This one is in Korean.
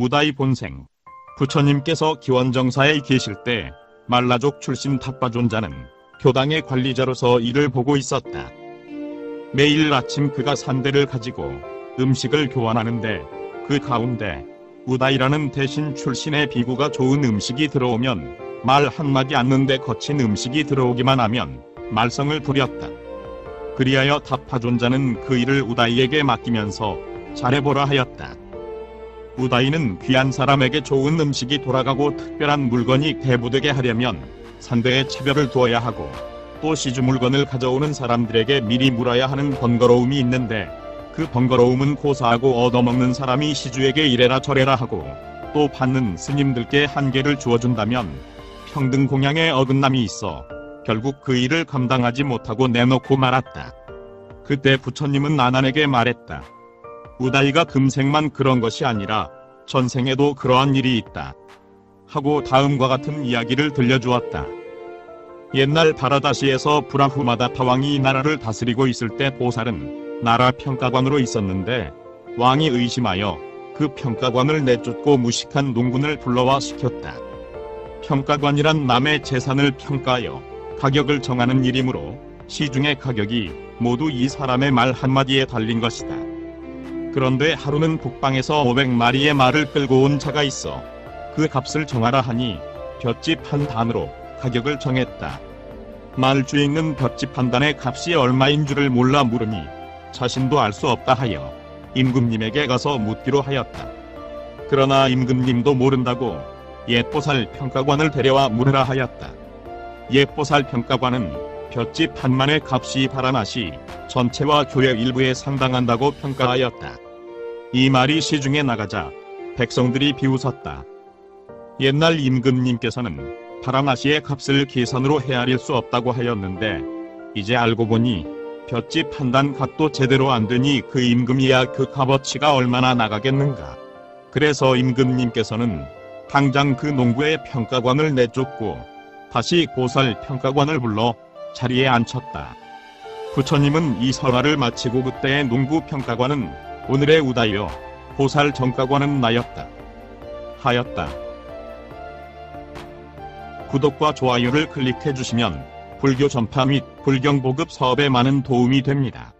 우다이 본생. 부처님께서 기원정사에 계실 때 말라족 출신 탑바존자는 교당의 관리자로서 일을 보고 있었다. 매일 아침 그가 산대를 가지고 음식을 교환하는데 그 가운데 우다이라는 대신 출신의 비구가 좋은 음식이 들어오면 말 한마디 않는데 거친 음식이 들어오기만 하면 말썽을 부렸다. 그리하여 탑파존자는 그 일을 우다이에게 맡기면서 잘해보라 하였다. 우다이는 귀한 사람에게 좋은 음식이 돌아가고 특별한 물건이 대부되게 하려면 산대에 차별을 두어야 하고 또 시주 물건을 가져오는 사람들에게 미리 물어야 하는 번거로움이 있는데 그 번거로움은 고사하고 얻어먹는 사람이 시주에게 이래라 저래라 하고 또 받는 스님들께 한계를 주어준다면 평등 공양에 어긋남이 있어 결국 그 일을 감당하지 못하고 내놓고 말았다. 그때 부처님은 나난에게 말했다. 우다이가 금생만 그런 것이 아니라 전생에도 그러한 일이 있다. 하고 다음과 같은 이야기를 들려주었다. 옛날 바라다시에서 브라후마다 타왕이 이 나라를 다스리고 있을 때 보살은 나라 평가관으로 있었는데 왕이 의심하여 그 평가관을 내쫓고 무식한 농군을 불러와 시켰다. 평가관이란 남의 재산을 평가하여 가격을 정하는 일이므로 시중의 가격이 모두 이 사람의 말 한마디에 달린 것이다. 그런데 하루는 북방에서 500마리의 말을 끌고 온 자가 있어 그 값을 정하라 하니 볏짚 한 단으로 가격을 정했다. 말 주인은 볏짚 한 단의 값이 얼마인 줄을 몰라 물으니 자신도 알 수 없다 하여 임금님에게 가서 묻기로 하였다. 그러나 임금님도 모른다고 옛보살 평가관을 데려와 물으라 하였다. 옛보살 평가관은 볏짚 한만의 값이 바라나시 전체와 교회 일부에 상당한다고 평가하였다. 이 말이 시중에 나가자 백성들이 비웃었다. 옛날 임금님께서는 파라나시의 값을 계산으로 헤아릴 수 없다고 하였는데 이제 알고 보니 볏짚 한단 값도 제대로 안 되니 그 임금이야 그 값어치가 얼마나 나가겠는가. 그래서 임금님께서는 당장 그 농부의 평가관을 내쫓고 다시 고살 평가관을 불러 자리에 앉혔다. 부처님은 이 설화를 마치고 그때의 농부 평가관은 오늘의 우다이요 고살 정가관은 나였다. 하였다. 구독과 좋아요를 클릭해 주시면 불교 전파 및 불경 보급 사업에 많은 도움이 됩니다.